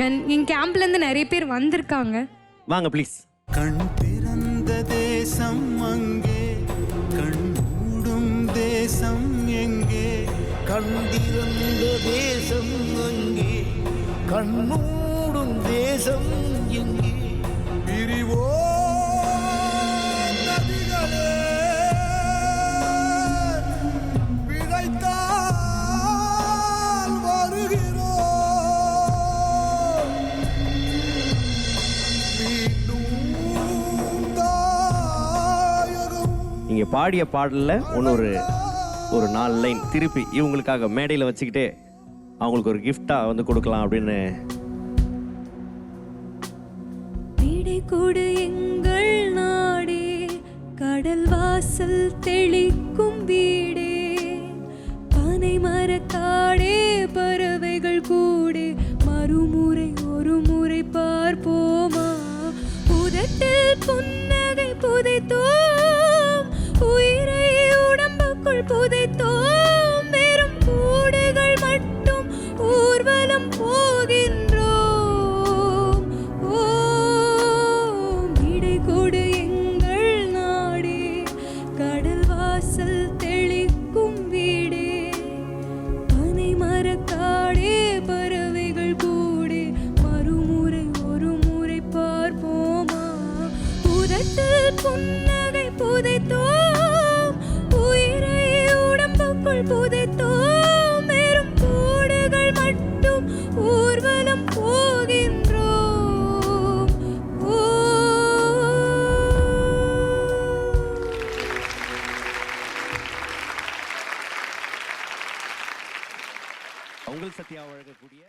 என்- என் கேம்ப்ல இருந்து நிறைய பேர் வந்திருக்காங்க. வாங்க ப்ளீஸ் கண் பிறந்த தேசம் அங்கே கண் மூடும் தேசம் எங்கே கண்டிருந்த தேசம் அங்கே கண்ணூடும் தேசம் எங்கே. பிரிவோ நீங்கள் பாடிய பாடலில் ஒன்று ஒரு நாலு லைன் திருப்பி இவங்களுக்காக மேடையில் வச்சுக்கிட்டு அவங்களுக்கு ஒரு கிஃப்டாக வந்து கொடுக்கலாம் அப்படின்னு. கொடு எங்கள் நாடே கடல் வாசல் தெளிக்கும் வீடே. பனை மரக்காடே பறவைகள் கூடே. மறுமுறை ஒரு முறை பார்ப்போமா? புதட்டில் புன்னகை புதைத்தோ உள்ளத்தில் புன்னகை புதைத்தோம். உயிரை உடம்புக்குள் புதைத்தோம். வெறும் கோடுகள் மட்டும் ஊர்வலம் போகின்றோம். உங்கள் சத்யா வழங்கக்கூடிய